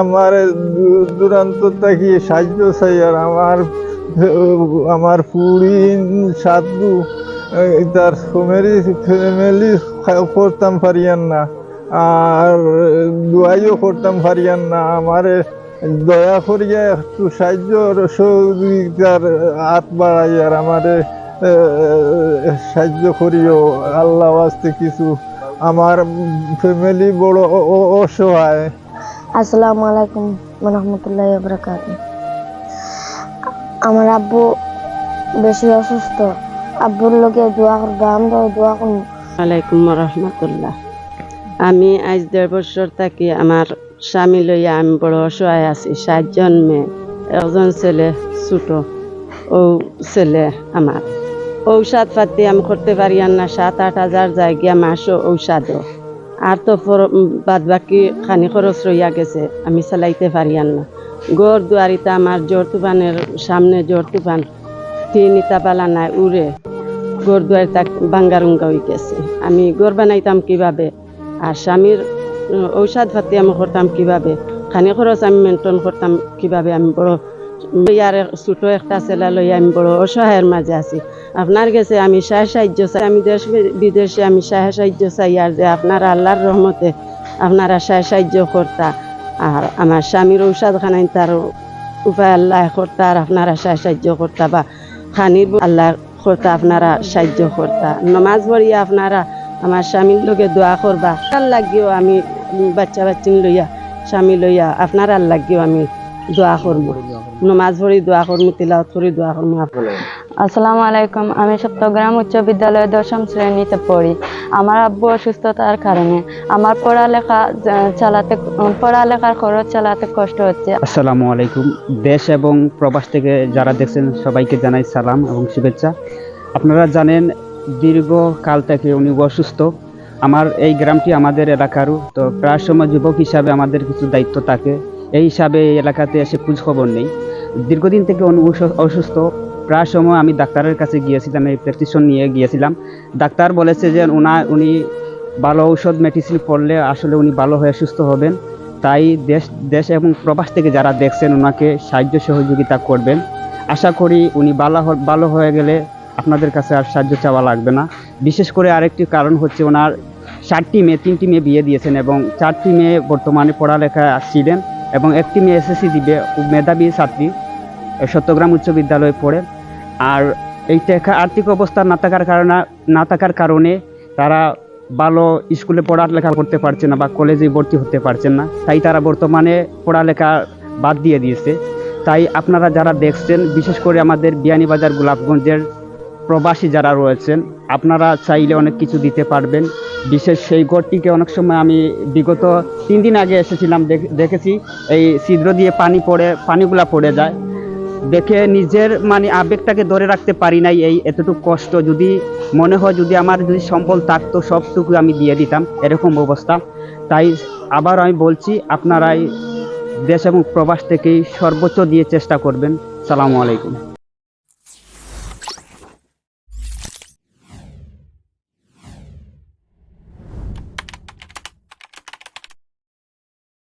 আমার দূরান্ত থেকে সাহায্য চাই আর আমার আমার পুরিন সাধু তার ফ্যামিলি ফ্যামিলি করতাম পারিয়ান না, আর দোয়াইও করতাম পারিয়ান না। আমার দয়া করিয়া একটু সাহায্য সহযোগিতার হাত বাড়াই আর আমারে সাহায্য করিও। আল্লাহ আসতে কিছু, আমার ফ্যামিলি বড় অসহায়। আসসালামু আলাইকুম রহমতুল্লাহ বরকাত আমার আব্বু বেশি অসুস্থ। আব্বুর লোকে দোয়া করব, আমরাও দোয়া করব। আলাইকুম রহমতুল্লাহ আমি আজ দেড় বছর থাকি আমার স্বামী লইয়া আমি বড় অসহায় আছি সাতজন মেয়ে, একজন ছেলে ছোট, ও ছেলে আমার। ঔষধ পাতি আমি করতে পারি না, সাত আট হাজার জায়গা মাসও ঔষধও। আর তো বাদ বাকি খানি খরচ রইয়া গেছে। আমি চালাইতে পারি আর না। গড় দুয়ারিতে আমার জোর তুফানের সামনে জোর তুফান। তিন ইতা পালা নাই উড়ে গড় দুয়ার তাক বাঙ্গারুঙ্গা হয়ে গেছে। আমি গড় বানাইতাম কীভাবে? আর স্বামীর ঔষধ পাতি আমি করতাম কীভাবে? খানি খরচ আমি মেনটেন করতাম কীভাবে? আমি বড় ইয়ার ছোটো একটা ছেলে লই আমি বড় অসহায়ের মাঝে আছি। আপনার কাছে আমি সাহায্য সাহায্য চাই, আমি দেশ বিদেশে আমি সাহায্য সাহায্য চাই, আর যে আপনার আল্লাহর রহমতে আপনারা সাহায্য সাহায্য করতা, আর আমার স্বামীর ঔষধ খানাই তার উপায় আল্লাহ করতা, আর আপনারা সাহায্য সাহায্য করতা বা খানির আল্লাহ করতা আপনারা সাহায্য করতা। নমাজ পড়িয়া আপনারা আমার স্বামীর লগে দোয়া করবা। আর লাগিও আমি বাচ্চা বাচ্চি লইয়া, স্বামী লইয়া আপনার আর লাগিও আমি দোয়া করব। নমাজ পড়ি দোয়া করব তিলাওয়াত করি দোয়া করব। আসসালামু আলাইকুম আমি সপ্তগ্রাম উচ্চ বিদ্যালয়ে দশম শ্রেণীতে পড়ি। আমার আব্বু অসুস্থতার কারণে আমার পড়ালেখা চালাতে পড়ালেখার খরচ চালাতে কষ্ট হচ্ছে। আসসালামু আলাইকুম। দেশ এবং প্রবাস থেকে যারা দেখছেন সবাইকে জানাই সালাম এবং শুভেচ্ছা। আপনারা জানেন দীর্ঘকাল থেকে উনি অসুস্থ। আমার এই গ্রামটি আমাদের এলাকারও তো প্রায় সময় যুবক হিসাবে আমাদের কিছু দায়িত্ব থাকে। এই হিসাবে এই এলাকাতে এসে খোঁজ খবর নেই। দীর্ঘদিন থেকে অসুস্থ। প্রায় সময় আমি ডাক্তারের কাছে গিয়েছিলাম, এই প্রেসক্রিপশন নিয়ে গিয়েছিলাম। ডাক্তার বলেছে যে উনা উনি ভালো ঔষধ মেডিসিন পড়লে আসলে উনি ভালো হয়ে সুস্থ হবেন। তাই দেশ দেশ এবং প্রবাস থেকে যারা দেখছেন ওনাকে সাহায্য সহযোগিতা করবেন। আশা করি উনি ভালো ভালো হয়ে গেলে আপনাদের কাছে আর সাহায্য চাওয়া লাগবে না। বিশেষ করে আরেকটি কারণ হচ্ছে ওনার চারটি মেয়ে, তিনটি মেয়ে বিয়ে দিয়েছেন এবং চারটি মেয়ে বর্তমানে পড়ালেখা ছিলেন এবং একটি মেয়ে এসএসসি দিবে মেধাবী ছাত্রী সত্যগ্রাম উচ্চ বিদ্যালয়ে পড়ে। আর এই আর্থিক অবস্থা না থাকার কারণে, না থাকার কারণে তারা ভালো স্কুলে পড়ালেখা করতে পারছে না বা কলেজে ভর্তি হতে পারছেন না। তাই তারা বর্তমানে পড়ালেখা বাদ দিয়ে দিয়েছে। তাই আপনারা যারা দেখছেন, বিশেষ করে আমাদের বিয়ানীবাজার গোলাপগঞ্জের প্রবাসী যারা রয়েছেন, আপনারা চাইলে অনেক কিছু দিতে পারবেন। বিশেষ সেই ঘরটিকে অনেক সময় আমি বিগত তিন দিন আগে এসেছিলাম, দেখ- দেখেছি, এই ছিদ্র দিয়ে পানি পড়ে, পানিগুলা পড়ে যায়। দেখে নিজের মানে আবেগটাকে ধরে রাখতে পারি নাই এই এতটুকু কষ্ট। যদি মনে হয়, যদি আমার যদি সম্বল থাকতো, সবটুকু আমি দিয়ে দিতাম, এরকম অবস্থা। তাই আবার আমি বলছি, আপনারাই দেশ এবং প্রবাস থেকেই সর্বোচ্চ দিয়ে চেষ্টা করবেন। সালামু আলাইকুম।